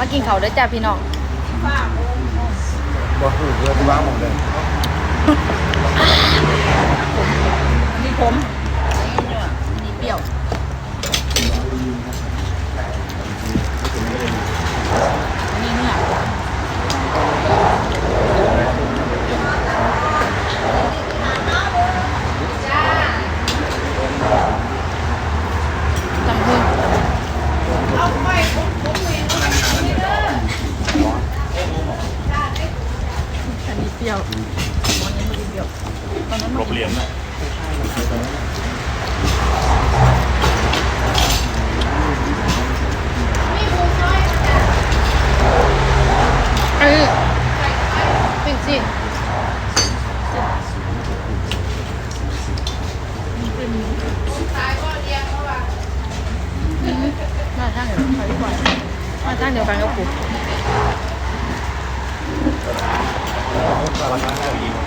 มากินเขาวเด้อจ้าพี่น้องบ่หูเรือที่ว่างหมดเลย นี่ผมนี่เปรี้ยวนี่เนื้อจำพึ่ง อันนี้เปรี้ยวอันนี้ไม่ได้เปรี้ยวตอนนั้นลมันบเหรียญนะเออเป็นสิอืมมาทางเดียวกันดีกว่ามาทางเดียวกันกับกู 我伤害有一